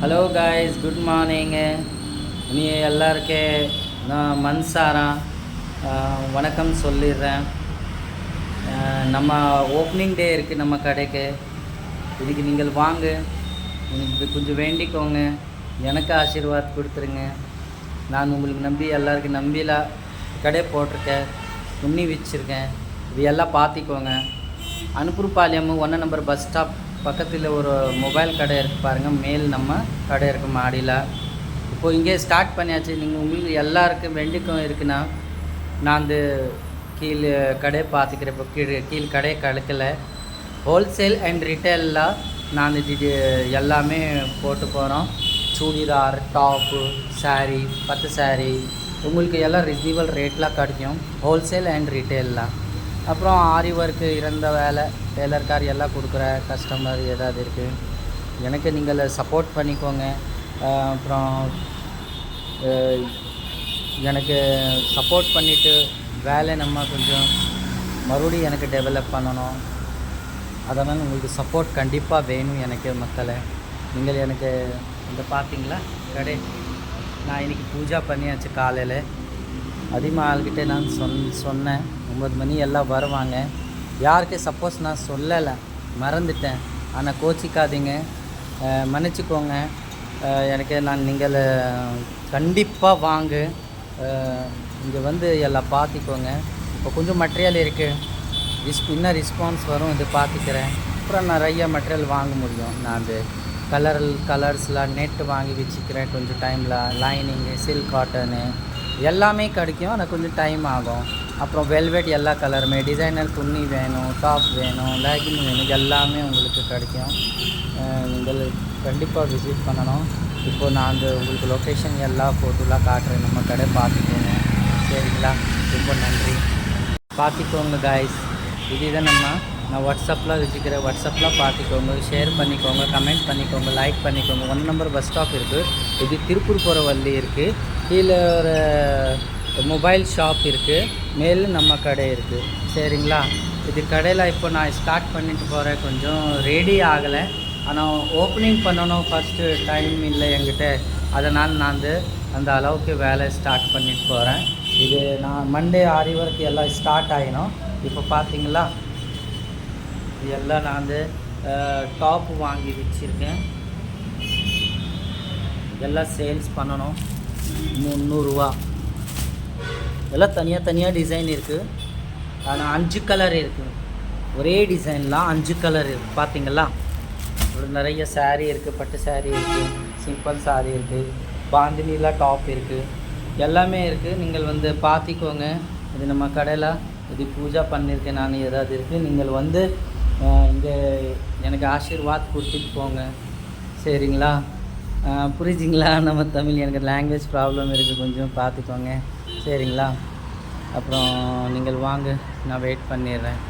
Hello guys good morning நீ எல்லாருக்கே நான் மன்சாரா. வணக்கம் சொல்லிடுறேன். நம்ம ஓப்பனிங் டே இருக்குது நம்ம கடைக்கு. இதுக்கு நீங்கள் வாங்க. எனக்கு கொஞ்சம் வேண்டிக்கோங்க. எனக்கு ஆசீர்வாத் கொடுத்துருங்க. நான் உங்களுக்கு நம்பி எல்லாருக்கும் நம்பிலா கடை போட்டிருக்கேன். உண்ணி வச்சுருக்கேன். இது எல்லாம் பார்த்திக்கோங்க அனுப்புருப்பாளையம் ஒன்று நம்பர் பஸ் ஸ்டாப். பக்கத்தில் ஒரு மொபைல் கடை இருக்குது பாருங்கள் மேல் நம்ம கடை இருக்குது மாடியில். இப்போ இங்கே ஸ்டார்ட் பண்ணியாச்சு. நீங்கள் உங்களுக்கு எல்லாருக்கும் வெண்டிக்கும் இருக்குன்னா நான் அந்த கீழ் கடை பார்த்துக்கிறேன். இப்போ கீழே கீழ் கடை கலக்கல. ஹோல்சேல் அண்ட் ரிட்டேலில் நான் இது எல்லாமே போட்டு போகிறோம் சுடிதார் டாப்பு சாரீ பத்து சாரீ உங்களுக்கு எல்லாம் ரிசீவல் ரேட்லாம் கிடைக்கும். ஹோல்சேல் அண்ட் ரிட்டேல்லாம் அப்புறம் ஆரி ஒர்க்கு இறந்த வேலை. டெய்லர் கார் எல்லாம் கொடுக்குற கஸ்டமர் ஏதாவது இருக்குது எனக்கு நீங்கள் சப்போர்ட் பண்ணிக்கோங்க. அப்புறம் எனக்கு சப்போர்ட் பண்ணிவிட்டு வேலை நம்ம கொஞ்சம் மறுபடியும் எனக்கு டெவலப் பண்ணணும். அதனால் உங்களுக்கு சப்போர்ட் கண்டிப்பாக வேணும் எனக்கு மக்களை. நீங்கள் எனக்கு இந்த பார்த்தீங்களா? கடை. நான் இன்றைக்கி பூஜா பண்ணியாச்சு காலையில். அதிகமாக ஆள்கிட்ட நான் சொன் சொன்னேன். ஒம்பது மணி எல்லாம் வருவாங்க. யாருக்கு சப்போஸ் நான் சொல்லலை மறந்துட்டேன். ஆனால் கோச்சிக்காதீங்க. மன்னிச்சிக்கோங்க. மன்னிச்சுக்கோங்க எனக்கு நான் நீங்கள் கண்டிப்பாக வாங்க. இங்கே வந்து எல்லாம் பார்த்துக்கோங்க. இப்போ கொஞ்சம் மெட்டீரியல் இருக்குது ரிஸ் இன்னும் ரெஸ்பான்ஸ் வரும் இது பார்த்துக்கிறேன். அப்புறம் நிறைய மெட்டீரியல் வாங்க முடியும். நான் அது கலர் கலர்ஸ்லாம் நெட் வாங்கி வச்சுக்கிறேன். கொஞ்சம் டைமில் லைனிங்கு சில்க் காட்டனு எல்லாமே கிடைக்கும். ஆனால் கொஞ்சம் டைம் ஆகும். அப்புறம் வெல்வெட் எல்லா கலருமே டிசைனர் துணி வேணும் டாப் வேணும் லேகின் வேணும் எல்லாமே உங்களுக்கு கிடைக்கும். நீங்கள் கண்டிப்பாக விசிட் பண்ணணும். இப்போது நான் அந்த உங்களுக்கு லொக்கேஷன் எல்லா ஃபோட்டோலாம் காட்டுறேன். நம்ம கடை பார்த்துக்கோங்க. சரிங்களா? ரொம்ப நன்றி. பார்த்துக்கோங்க காய்ஸ் இதுதான் நம்ம நான் வாட்ஸ்அப்பில் வச்சுக்கிறேன். வாட்ஸ்அப்பில் பார்த்துக்கோங்க. ஷேர் பண்ணிக்கோங்க. கமெண்ட் பண்ணிக்கோங்க. லைக் பண்ணிக்கோங்க. ஒன் நம்பர் பஸ் ஸ்டாப் இருக்குது இது திருப்பூர் போகிற வழி இருக்குது கீழே ஒரு மொபைல் ஷாப் இருக்குது மேலும் நம்ம கடை இருக்குது சரிங்களா? இது கடையில் இப்போ நான் ஸ்டார்ட் பண்ணிட்டு போகிறேன் கொஞ்சம் ரெடி ஆகலை. ஆனால் ஓப்பனிங் பண்ணணும் ஃபஸ்ட்டு டைம் இல்லை என்கிட்ட. அதனால் நான் வந்து அந்த அளவுக்கு வேலை ஸ்டார்ட் பண்ணிட்டு போகிறேன் இது நான் மண்டே ஆரி ஒர்க் எல்லாம் ஸ்டார்ட் ஆகினோம் இப்போ பார்த்தீங்களா? இது எல்லாம் நான் வந்து டாப் வாங்கி வச்சுருக்கேன். எல்லாம் சேல்ஸ் பண்ணணும். முந்நூறுரூவா இதெல்லாம் தனியாக தனியாக டிசைன் இருக்குது ஆனால் அஞ்சு கலர் இருக்குது ஒரே டிசைன்லாம் அஞ்சு கலர் இருக்குது பார்த்தீங்களா ஒரு நிறைய saree இருக்குது பட்டு saree இருக்குது சிம்பிள் saree இருக்குது பாந்தினிலாம் டாப் இருக்குது எல்லாமே இருக்குது நீங்கள் வந்து பார்த்திக்கோங்க இது நம்ம கடையில் இது பூஜா பண்ணியிருக்கேன். நான் ஏதாவது இருக்குது நீங்கள் வந்து இங்கே எனக்கு ஆசீர்வாத் கொடுத்துட்டு போங்க. சரிங்களா? புரிஞ்சிங்களா நம்ம தமிழ் எனக்கு லாங்குவேஜ் ப்ராப்ளம் இருக்குது கொஞ்சம் பார்த்துக்கோங்க சரிங்களா? அப்புறம் நீங்கள் வாங்க நான் வெயிட் பண்ணிடுறேன்.